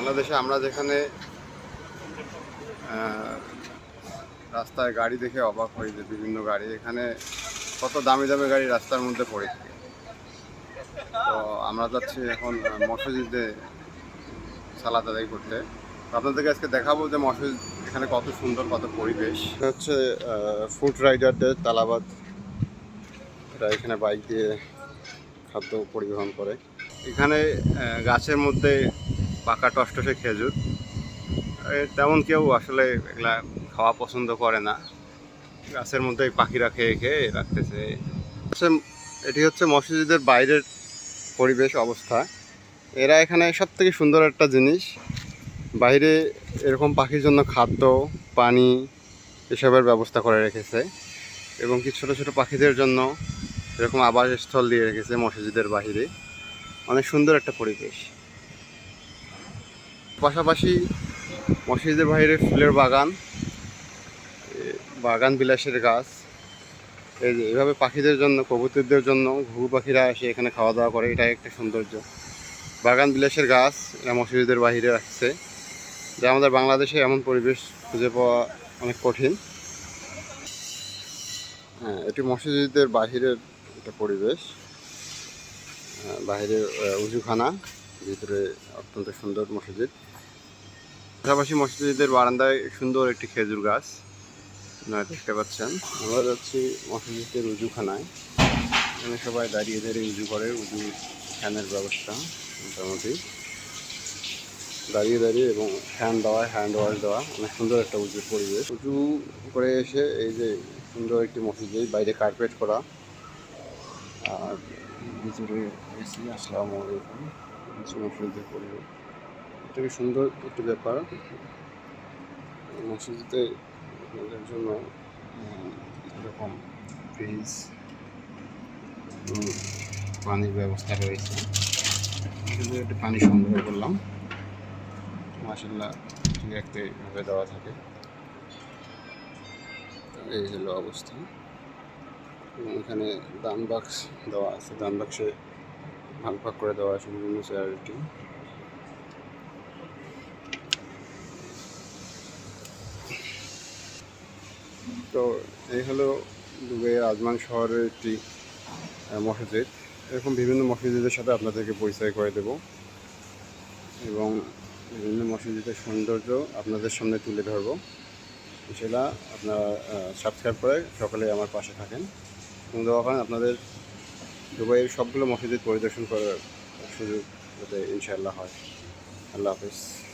বাংলাদেশে আমরা যেখানে রাস্তায় গাড়ি দেখে অবাক হই যে বিভিন্ন গাড়ি, এখানে কত দামি দামি গাড়ি রাস্তার মধ্যে পড়ে থাকে। তো আমরা যাচ্ছি এখন মসজিদে সালাত আদায় করতে। আপনাদেরকে আজকে দেখাবো যে মসজিদ এখানে কত সুন্দর, কত পরিবেশ। হচ্ছে ফুড রাইডারদের তালাবাদ। এরা এখানে বাইক দিয়ে খাদ্য পরিবহন করে। এখানে গাছের মধ্যে পাকা টসটসে খেজুর। তেমন কেউ আসলে এগুলা খাওয়া পছন্দ করে না। গাছের মধ্যে পাখিরা খেয়ে খেয়ে রাখতেছে। এটি হচ্ছে মসজিদের বাইরের পরিবেশ অবস্থা। এরা এখানে সব থেকে সুন্দর একটা জিনিস। বাইরে এরকম পাখির জন্য খাদ্য, পানি এসবের ব্যবস্থা করে রেখেছে এবং কি ছোটো ছোটো পাখিদের জন্য এরকম আবাসস্থল দিয়ে রেখেছে মসজিদের বাইরে অনেক সুন্দর একটা পরিবেশ। পাশাপাশি মসজিদের বাইরে ফুলের বাগান বাগান বিলাসের গাছ। এই যে এভাবে পাখিদের জন্য কবুতরদের জন্য ঘুঘু পাখিরা এসে এখানে খাওয়া দাওয়া করে এটাই একটা সৌন্দর্য। বাগান বিলাসের গাছ এরা মসজিদের বাইরে রাখছে। যা আমাদের বাংলাদেশে এমন পরিবেশ খুঁজে পাওয়া অনেক কঠিন। হ্যাঁ এটি মসজিদের বাহিরের একটা পরিবেশ। আহ, বাইরের উজুখানা ভিতরে অত্যন্ত সুন্দর মসজিদ। পাশাপাশি মসজিদের বারান্দায় সুন্দর একটি খেজুর গাছ। আপনারা দেখতে পাচ্ছেন। আমরা যাচ্ছি মসজিদের উজুখানায়। এখানে সবাই দাঁড়িয়ে দাঁড়িয়ে উজু করে, উজু ফ্যানের ব্যবস্থা, মোটামুটি। দাঁড়িয়ে দাঁড়িয়ে এবং ফ্যান দেওয়া, হ্যান্ড ওয়াশ দেওয়া, অনেক সুন্দর একটা উজুর পরিবেশ। উজু করে এসে এই যে সুন্দর একটি মসজিদে বাইরে কার্পেট করা। আর ভিতরে এসি, আসসালামু মসজিদের পরিবেশ। থেকে সুন্দর একটি ব্যাপার। মসজিদে আপনাদের জন্য এরকম ফ্রিজ পানির ব্যবস্থা রয়েছে। শুধু একটু পানি সংগ্রহ করলাম। মাসাল্লাহ ঠিক একটাভাবে দেওয়া থাকে। এই হলো অবস্থা। এবং এখানে দান বাক্স দেওয়া আছে। দান বাক্সে ভাগ ভাগ করে দেওয়া আছে, বিভিন্ন চ্যারিটি। তো এই হলো দুবাই আজমান শহরের একটি মসজিদ। এরকম বিভিন্ন মসজিদের সাথে আপনাদেরকে পরিচয় করে দেব। এবং বিভিন্ন মসজিদের সৌন্দর্য আপনাদের সামনে তুলে ধরবো। সেটা আপনারা সাবস্ক্রাইব করে সকালে আমার পাশে থাকেন। এবং দেওয়া করেন? আপনাদের দুবাইয়ের সবগুলো মসজিদ পরিদর্শন করার সুযোগ যাতে ইনশাআল্লাহ হয়। আল্লাহ হাফিজ।